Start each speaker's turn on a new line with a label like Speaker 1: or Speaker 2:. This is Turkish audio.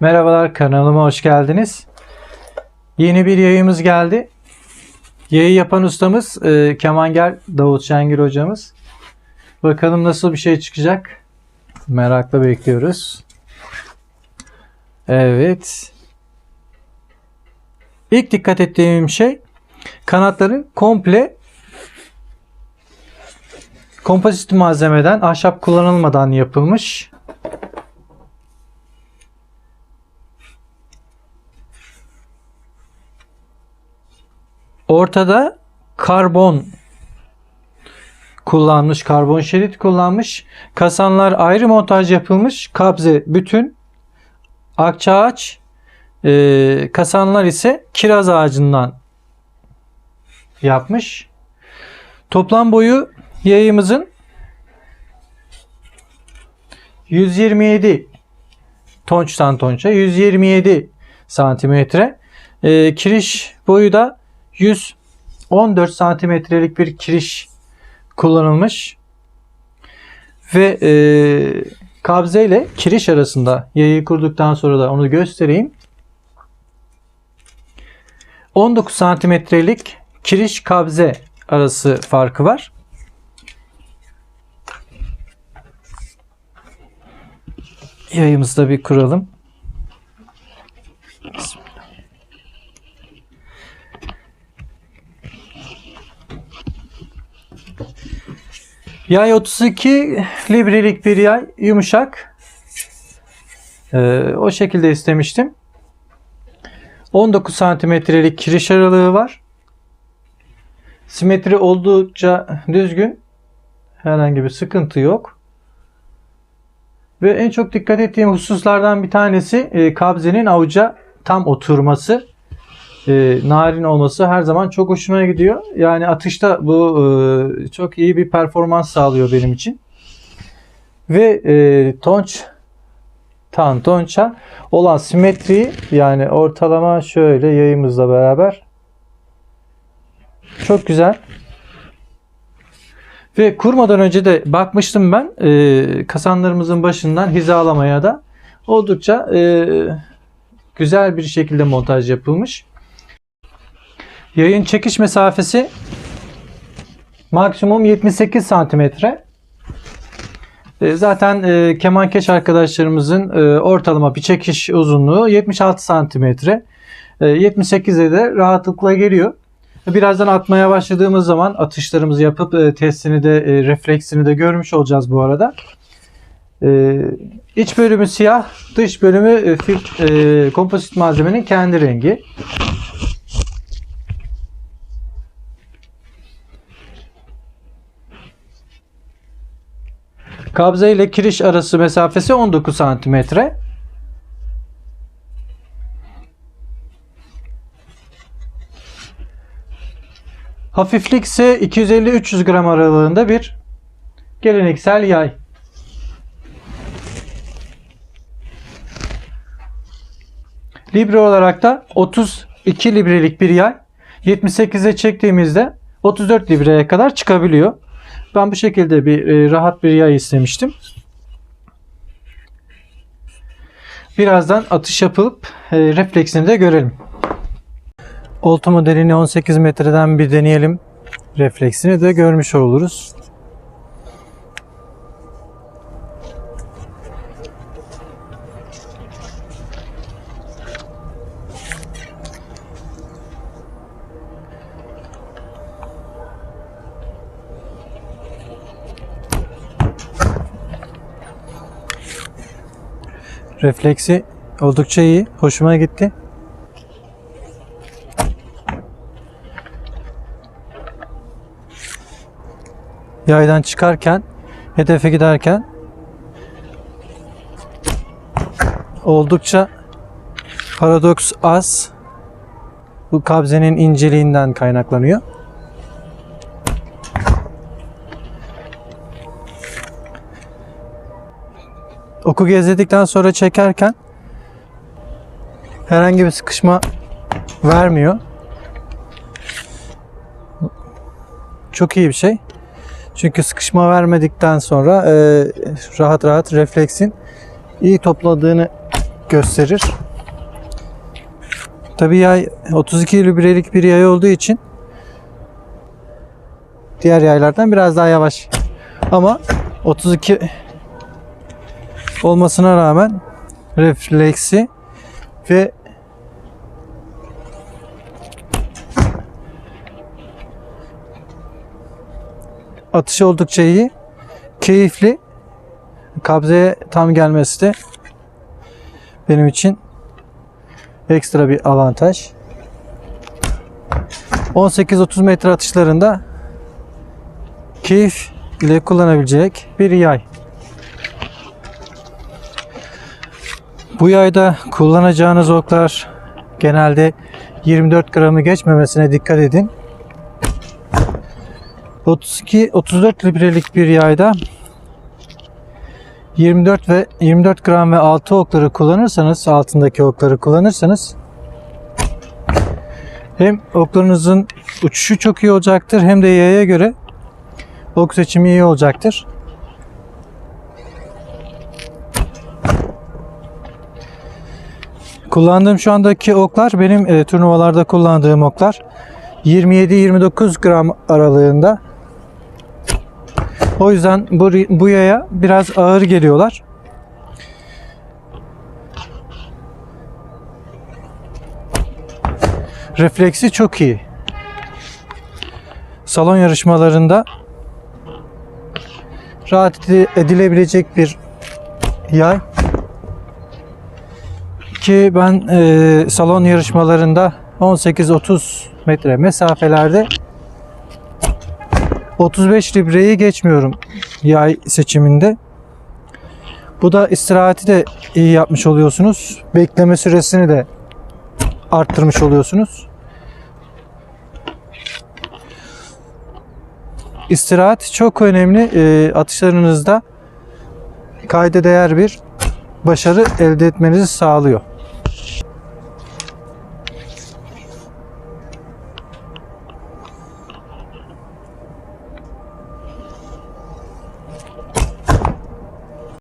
Speaker 1: Merhabalar kanalıma hoş geldiniz. Yeni bir yayımız geldi. Yayı yapan ustamız e, Kemanger Davut Şengül hocamız. Bakalım nasıl bir şey çıkacak. Merakla bekliyoruz. Evet. İlk dikkat ettiğim şey kanatların komple kompozit malzemeden ahşap kullanılmadan yapılmış. Ortada karbon kullanmış, karbon şerit kullanmış. Kasanlar ayrı montaj yapılmış. Kabze bütün. Akça ağaç. e, kasanlar ise kiraz ağacından yapmış. Toplam boyu yayımızın 127 tonçtan tonça 127 santimetre. E, kiriş boyu da 114 santimetrelik bir kiriş kullanılmış. Ve e, kabze ile kiriş arasında yayı kurduktan sonra da onu göstereyim. 19 santimetrelik kiriş kabze arası farkı var. Yayımızı da bir kuralım. Yay 32 librelik bir yay. Yumuşak. Ee, o şekilde istemiştim. 19 santimetrelik kiriş aralığı var. Simetri oldukça düzgün. Herhangi bir sıkıntı yok. Ve en çok dikkat ettiğim hususlardan bir tanesi e, kabzenin avuca tam oturması. E, narin olması her zaman çok hoşuma gidiyor. Yani atışta bu e, çok iyi bir performans sağlıyor benim için. Ve e, tonç tan tonça olan simetriyi yani ortalama şöyle yayımızla beraber çok güzel. Ve kurmadan önce de bakmıştım ben e, kasanlarımızın başından hizalamaya da oldukça e, güzel bir şekilde montaj yapılmış. Yayın çekiş mesafesi maksimum 78 santimetre. E, Zaten e, kemankeş arkadaşlarımızın e, ortalama bir çekiş uzunluğu 76 santimetre. E, 78'e de rahatlıkla geliyor. Birazdan atmaya başladığımız zaman atışlarımızı yapıp e, testini de refleksini de görmüş olacağız bu arada. E, iç bölümü siyah, dış bölümü kompozit malzemenin kendi rengi. Kabze ile kiriş arası mesafesi 19 santimetre. Hafiflik ise 250-300 gram aralığında bir geleneksel yay. Libre olarak da 32 librelik bir yay. 78'e çektiğimizde 34 libreye kadar çıkabiliyor. Ben bu şekilde bir e, rahat bir yay istemiştim. Birazdan atış yapıp e, refleksini de görelim. Oltu modelini 18 metreden bir deneyelim. Refleksini de görmüş oluruz. Refleksi oldukça iyi. Hoşuma gitti. Yaydan çıkarken, hedefe giderken oldukça paradoks az. Bu kabzenin inceliğinden kaynaklanıyor. Oku gezledikten sonra çekerken herhangi bir sıkışma vermiyor. Çok iyi bir şey. Çünkü sıkışma vermedikten sonra e, rahat rahat refleksin iyi topladığını gösterir. Tabii yay 32 librelik bir yay olduğu için diğer yaylardan biraz daha yavaş. Ama 32 olmasına rağmen refleksi ve atışı oldukça iyi. Keyifli. Kabzeye tam gelmesi de benim için ekstra bir avantaj. 18-30 metre atışlarında keyif ile kullanabilecek bir yay. Bu yayda kullanacağınız oklar genelde 24 gramı geçmemesine dikkat edin. 32-34 librelik bir yayda 24 ve 24 gram ve altı okları kullanırsanız, altındaki okları kullanırsanız hem oklarınızın uçuşu çok iyi olacaktır hem de yaya göre ok seçimi iyi olacaktır. Kullandığım şu andaki oklar benim e, turnuvalarda kullandığım oklar. 27-29 gram aralığında. O yüzden bu, bu yaya biraz ağır geliyorlar. Refleksi çok iyi. Salon yarışmalarında rahat edilebilecek bir yay. Ki ben e, salon yarışmalarında 18-30 metre mesafelerde 35 libreyi geçmiyorum yay seçiminde. Bu da istirahati de iyi yapmış oluyorsunuz. Bekleme süresini de arttırmış oluyorsunuz. İstirahat çok önemli. E, atışlarınızda kayda değer bir başarı elde etmenizi sağlıyor.